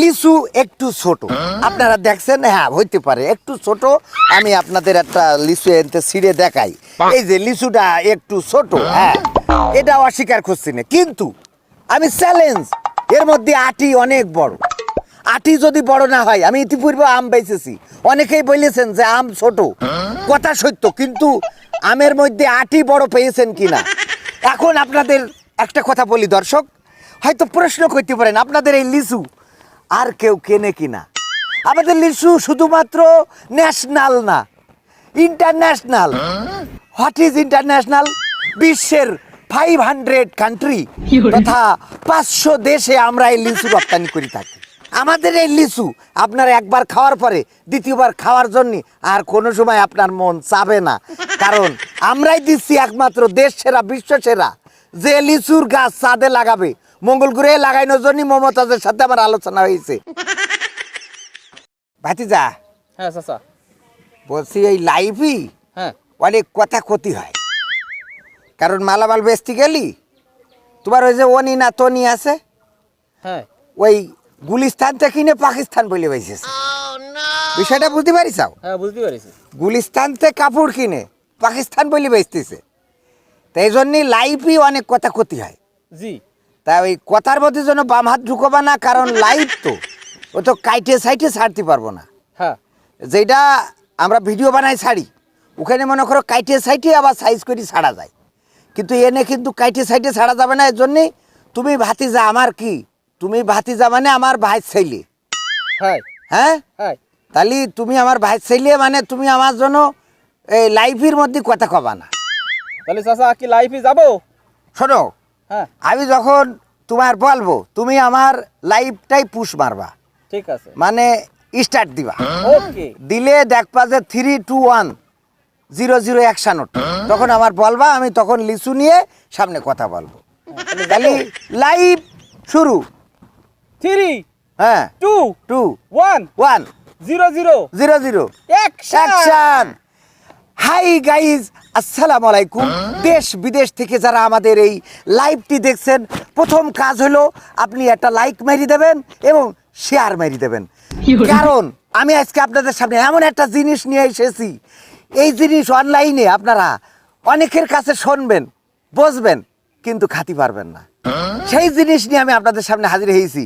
লিচু একটু ছোট। আপনারা দেখছেন? হ্যাঁ হইতে পারে। একটু ছোট আমি আপনাদের একটা লিচু এনতে ছিঁড়ে দেখাই। এই যে লিচুটা একটু ছোট হ্যাঁ এটা অস্বীকার করছি না। কিন্তু আমি চ্যালেঞ্জ এর মধ্যে আটি অনেক বড়। আটি যদি বড় না হয় আমি ইতিপূর্বে আম বেচেছি। অনেকেই বলেছেন যে আম ছোট। কথা সত্য কিন্তু আমের মধ্যে আটি বড় পেয়েছেন কিনা? এখন আপনাদের একটা কথা বলি দর্শক। হয়তো প্রশ্ন করতে পারেন আপনাদের এই লিচু আর কেউ কেনে কিনা। আমাদের লিচু শুধুমাত্র ন্যাশনাল না ইন্টারন্যাশনাল হোয়াট ইজ ইন্টারন্যাশনাল বিশ্বের ফাইভ হান্ড্রেড কান্ট্রি তথা পাঁচশো দেশে আমরা এই লিচু রপ্তানি করে থাকি। আমাদের এই লিচু আপনার একবার খাওয়ার পরে দ্বিতীয়বার খাওয়ার জন্য আর কোনো সময় আপনার মন চাবে না। কারণ আমরাই দিচ্ছি একমাত্র দেশ সেরা বিশ্ব সেরা যে লিচুর গাছ চাঁদে লাগাবে মঙ্গল গ্রহে লাগানোর জন্য মমতাজের সাথে আমার আলোচনা হয়েছে। ভাতিজা হ্যাঁ চাচা। বলছি এই লাইফই হ্যাঁ। অনেক কথা ক্ষতি হয়। কারণ মালামাল বেচতে গেলি তোমার ওই যে অনি না তনি আছে হ্যাঁ। ওই গুলিস্তান থেকে কিনে পাকিস্তান বলে বেঁচেছে। বিষয়টা বুঝতে পারিস? হ্যাঁ বুঝতে পারিছি। গুলিস্তান থেকে কাপড় কিনে পাকিস্তান বলে বেচতেছে। তাই জন্যই লাইফই অনেক কথা ক্ষতি হয়। জি। তা ওই কথার মধ্যে যেন বাম হাত ঢুকোবা না কারণ লাইভ তো। ও তো কাইটে সাইটে ছাড়তে পারব না। হ্যাঁ। যেটা আমরা ভিডিও বানাই ছাড়ি ওখানে মনে করো কাইটে সাইটে আবার সাইজ করে ছাড়া যায়। কিন্তু এনে কিন্তু কাইটে সাইটে ছাড়া যাবে না এর জন্যে তুমি ভাতিজা আমার কি? তুমি ভাতিজা মানে আমার ভাই ছেলে। হ্যাঁ। তাহলে তুমি আমার ভাই ছেলে মানে তুমি আমার জন্য এই লাইফের মধ্যে কথা কবা না। তাহলে চাচা কি লাইফে যাব? শোনো আমি যখন তোমার বলব তুমি আমার লাইফটাই পুশ মারবা। ঠিক আছে। মানে স্টার্ট দিবা। ওকে দিলে দেখবা যে three two one zero zero action তখন আমার বলবা আমি তখন লিচু নিয়ে সামনে কথা বলব। তাহলে লাইভ শুরু। থ্রি হ্যাঁ। Two two one one zero zero zero zero action hi guys আসসালামু আলাইকুম দেশ বিদেশ থেকে যারা আমাদের এই লাইভটি দেখছেন প্রথম কাজ হলো আপনি একটা লাইক মেরি দেবেন এবং শেয়ার মেরি দেবেন। কারণ আমি আজকে আপনাদের সামনে এমন একটা জিনিস নিয়ে এসেছি। এই জিনিস অনলাইনে আপনারা অনেকের কাছে শুনবেন বুঝবেন কিন্তু খাতি পারবেন না। সেই জিনিস নিয়ে আমি আপনাদের সামনে হাজির হয়েছি।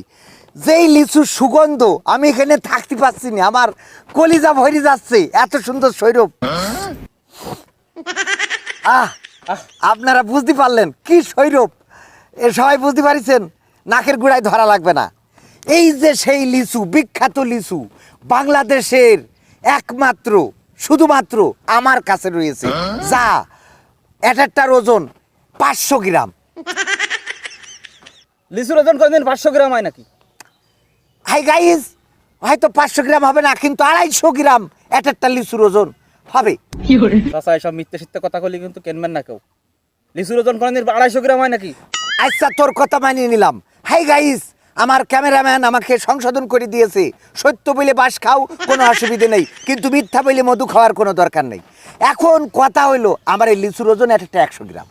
যেই লিচুর সুগন্ধ আমি এখানে থাকতে পারছি না আমার কলিজা ভরে যাচ্ছে, এত সুন্দর সৈরভ। আহ, আপনারা বুঝতে পারলেন কি সৈরভ। এ সবাই বুঝতে পারিছেন, নাকের গুড়ায় ধরা লাগবে না। এই যে সেই লিচু, বিখ্যাত লিচু, বাংলাদেশের একমাত্র, শুধুমাত্র আমার কাছে রয়েছে। যা, এক ওজন পাঁচশো গ্রাম। লিচুর ওজন কোনদিন পাঁচশো গ্রাম হয় নাকি? হাই গাইজ হয়তো পাঁচশো গ্রাম হবে না কিন্তু আড়াইশো গ্রাম এক একটা লিচুর ওজন হবে। চাচা এসব মিথ্যে সিদ্ধে কথা বলি কিন্তু কেনবেন না কেউ। লিচুর ওজন কোনদিন আড়াইশো গ্রাম হয় নাকি? আচ্ছা তোর কথা মানিয়ে নিলাম। হাই গাইস আমার ক্যামেরাম্যান আমাকে সংশোধন করে দিয়েছে। সত্য বলে বাস খাও কোনো অসুবিধে নেই। কিন্তু মিথ্যা বলে মধু খাওয়ার কোনো দরকার নেই। এখন কথা হইল আমার এই লিচুর ওজন এক একটা একশো গ্রাম।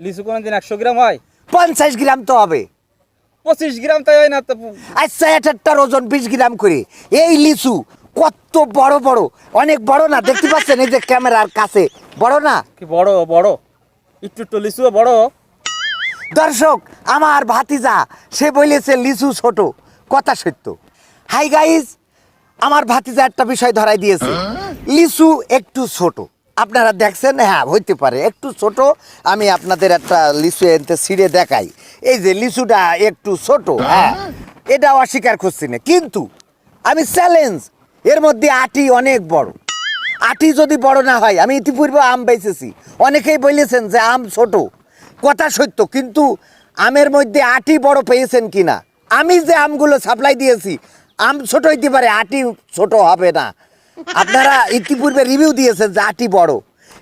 লিচু কোনদিন একশো গ্রাম হয়? পঞ্চাশ গ্রাম তো হবে। পঁচিশ গ্রাম তাই হয় না তো? আচ্ছা এক একটার ওজন বিশ গ্রাম করে। এই লিচু কত বড় বড়। অনেক বড় না দেখতে পাচ্ছেন এই যে ক্যামেরার কাছে। বড় না? কি বড় বড়? একটু একটু লিচু বড়। দর্শক আমার ভাতিজা সে বলেছে লিচু ছোট। কথা সত্য। হাই গাইস আমার ভাতিজা একটা বিষয় ধরাই দিয়েছে। লিচু একটু ছোট। আপনারা দেখছেন হ্যাঁ হইতে পারে। একটু ছোট আমি আপনাদের একটা লিচু এনতে ছিঁড়ে দেখাই। এই যে লিচুটা একটু ছোট হ্যাঁ। এটা অস্বীকার করছি না। কিন্তু আমি চ্যালেঞ্জ এর মধ্যে আটি অনেক বড়। আটি যদি বড় না হয় আমি ইতিপূর্বে আম বেচেছি। অনেকেই বলেছেন যে আম ছোট। কথা সত্য কিন্তু আমের মধ্যে আটি বড় পেয়েছেন কিনা? আমি যে আমগুলো সাপ্লাই দিয়েছি আম ছোট হইতে পারে আটি ছোট হবে না। আপনারা ইতিপূর্বে রিভিউ দিয়েছেন যে আটি বড়।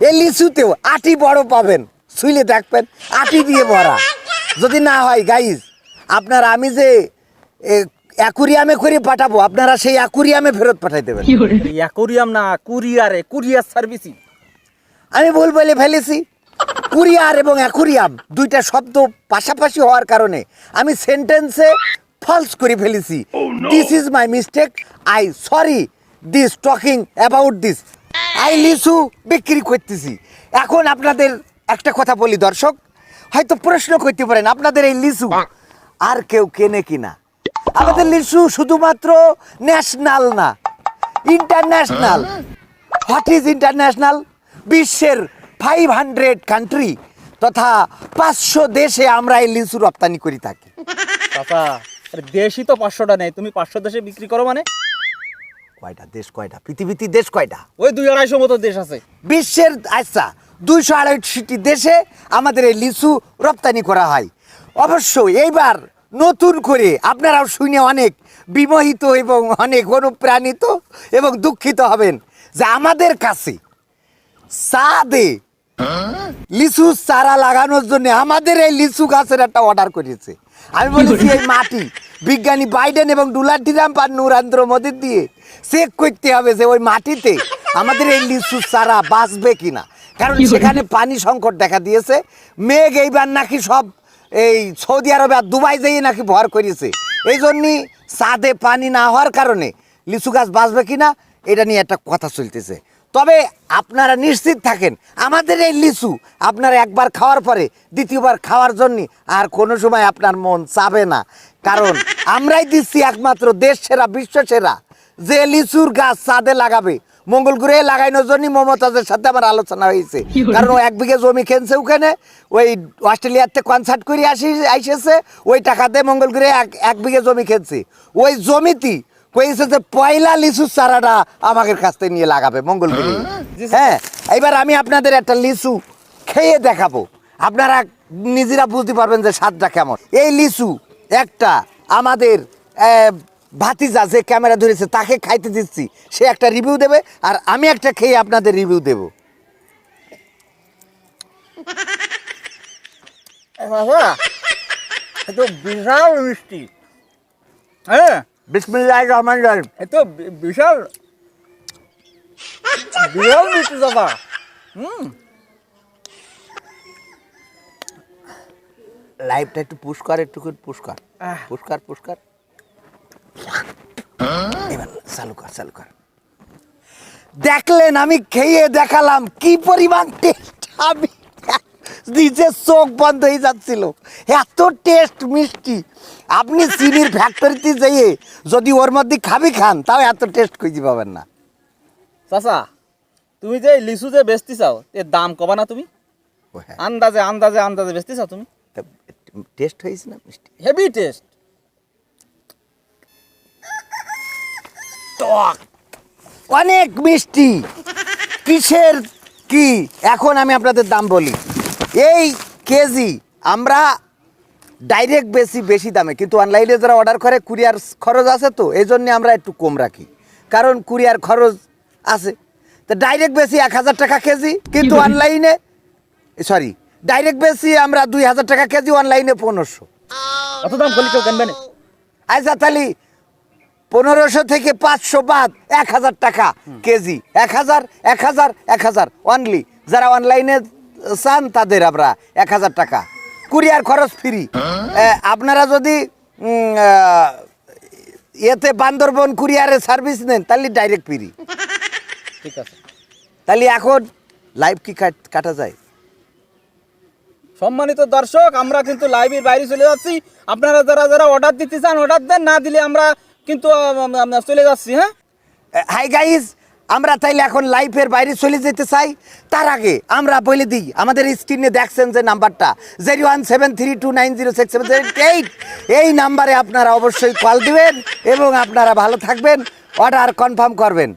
এই লিচুতেও আটি বড় পাবেন। শুইলে দেখবেন আটি দিয়ে ভরা। যদি না হয় গাইজ আপনারা আমি যে অ্যাকুরিয়ামে করে পাঠাবো আপনারা সেই অ্যাকুরিয়ামে ফেরত পাঠাই দেবেন অ্যাকোরিয়াম না কুরিয়ারে কুরিয়ার সার্ভিসিং আমি ভুল বলে ফেলেছি। কুরিয়ার এবং অ্যাকুরিয়াম দুইটা শব্দ পাশাপাশি হওয়ার কারণে আমি সেন্টেন্সে ফলস করে ফেলেছি। This is my mistake I sorry this talking about this I লিসু বিক্রি করতেছি। এখন আপনাদের একটা কথা বলি দর্শক হয়তো প্রশ্ন করতে পারেন আপনাদের এই লিচু আর কেউ কেনে কিনা? আমাদের লিচু শুধুমাত্র ন্যাশনাল না ইন্টারন্যাশনাল হোয়াট ইজ ইন্টারন্যাশনাল বিশ্বের ফাইভ হান্ড্রেড কান্ট্রি তথা পাঁচশো দেশে আমরা এই লিচু রপ্তানি করে থাকি। দেশই তো পাঁচশোটা নেই তুমি পাঁচশো দেশে বিক্রি করো মানে? কয়টা দেশ কয়টা? পৃথিবীতে দেশ কয়টা? ওই দুই আড়াইশো মতো দেশ আছে। বিশ্বের আচ্ছা দুইশো আড়াইশটি দেশে আমাদের এই লিচু রপ্তানি করা হয়। অবশ্যই এইবার নতুন করে আপনারাও শুনে অনেক বিমোহিত এবং অনেক অনুপ্রাণিত এবং দুঃখিত হবেন যে আমাদের কাছে সাদে লিচু চারা লাগানোর জন্য আমাদের এই লিচু গাছের একটা অর্ডার করেছে। আমি বলেছি এই মাটি বিজ্ঞানী বাইডেন এবং ডোনাল্ড ট্রাম্প আর নরেন্দ্র মোদী দিয়ে চেক করতে হবে যে ওই মাটিতে আমাদের এই লিচু চারা বাঁচবে কিনা। কারণ সেখানে পানি সংকট দেখা দিয়েছে। মেঘ এইবার নাকি সব এই সৌদি আরবে আর দুবাই যেয়ে নাকি ভর করেছে এই জন্যই চাঁদে পানি না হওয়ার কারণে লিচু গাছ বাঁচবে কিনা এটা নিয়ে একটা কথা চলতেছে। তবে আপনারা নিশ্চিত থাকেন আমাদের এই লিচু আপনারা একবার খাওয়ার পরে দ্বিতীয়বার খাওয়ার জন্য আর কোনো সময় আপনার মন চাবে না। কারণ আমরাই দিচ্ছি একমাত্র দেশ সেরা বিশ্ব সেরা যে লিচুর গাছ চাঁদে লাগাবে মঙ্গল গ্রহে লাগানোর জন্য মমতাজের সাথে আমার আলোচনা হয়েছে। কারণ ও এক বিঘে জমি কিনছে ওখানে ওই অস্ট্রেলিয়াতে কনসার্ট করে আসি আইসেছে ওই টাকাতে মঙ্গল গ্রহে এক এক বিঘে জমি খেলছে ওই জমিতে কইছে যে পয়লা লিচু চারাটা আমাদের কাছ থেকে নিয়ে লাগাবে মঙ্গল গ্রহে। হ্যাঁ? এবার আমি আপনাদের একটা লিচু খেয়ে দেখাবো। আপনারা নিজেরা বুঝতে পারবেন যে স্বাদটা কেমন। এই লিচু একটা আমাদের ভাতিজা যে ক্যামেরা ধরেছে তাকে খাইতে দিচ্ছি। সে একটা রিভিউ দেবে আর আমি একটা খেয়ে আপনাদের রিভিউ দেব। বিশাল মিষ্টি। হ্যাঁ? বিসমিল্লাহ রহমান রহিম। এ তো বিশাল। বিশাল মিষ্টি চাচা লাইভটা একটু পুষ্কার একটু পুষ্কার পুষ্কার পুষ্কার এবার চালু কর চালু কর। দেখলেন আমি খেয়ে দেখালাম কি পরিমাণ টেস্ট আমি। নিজের চোখ বন্ধ হয়ে যাচ্ছিল। এত টেস্ট মিষ্টি। আপনি চিনির ফ্যাক্টরিতে যেয়ে যদি ওর মধ্যে খাবি খান তাও এত টেস্ট খুঁজে পাবেন না। চাচা তুমি যে লিচু যে বেচতে চাও এর দাম কবা না তুমি? হ্যাঁ। আন্দাজে আন্দাজে আন্দাজে বেচতে চাও তুমি? টেস্ট হয়েছে না মিষ্টি? হেভি টেস্ট টক। অনেক মিষ্টি। কিসের কি? এখন আমি আপনাদের দাম বলি। এই কেজি আমরা ডাইরেক্ট বেশি বেশি দামে। কিন্তু অনলাইনে যারা অর্ডার করে কুরিয়ার খরচ আছে তো এই জন্যে আমরা একটু কম রাখি। কারণ কুরিয়ার খরচ আছে। তো ডাইরেক্ট বেশি এক হাজার টাকা কেজি কিন্তু অনলাইনে সরি ডাইরেক্ট বেশি আমরা দুই হাজার টাকা কেজি অনলাইনে পনেরোশো। অত দাম বলি কেউ কেনবে না? আচ্ছা তাহলে পনেরোশো থেকে পাঁচশো বাদ এক হাজার টাকা কেজি। এক হাজার এক হাজার এক হাজার। অনলি যারা অনলাইনে চান তাদের আমরা এক হাজার টাকা। কুরিয়ার খরচ ফ্রি। আপনারা যদি এতে বান্দরবন কুরিয়ারের সার্ভিস নেন তাহলে ডাইরেক্ট ফ্রি। ঠিক আছে। তাহলে এখন লাইভ কি কাট- যায়? সম্মানিত দর্শক আমরা কিন্তু লাইভের বাইরে চলে যাচ্ছি। আপনারা যারা যারা অর্ডার দিতে চান অর্ডার দেন না দিলে আমরা কিন্তু চলে যাচ্ছি হ্যাঁ? হাই গাইজ আমরা তাইলে এখন লাইফের বাইরে চলে যেতে চাই। তার আগে আমরা বলে দিই, আমাদের স্ক্রিনে দেখছেন যে নাম্বারটা zero one seven three two nine zero six seven eight এই নাম্বারে আপনারা অবশ্যই কল দিবেন এবং আপনারা ভালো থাকবেন অর্ডার কনফার্ম করবেন।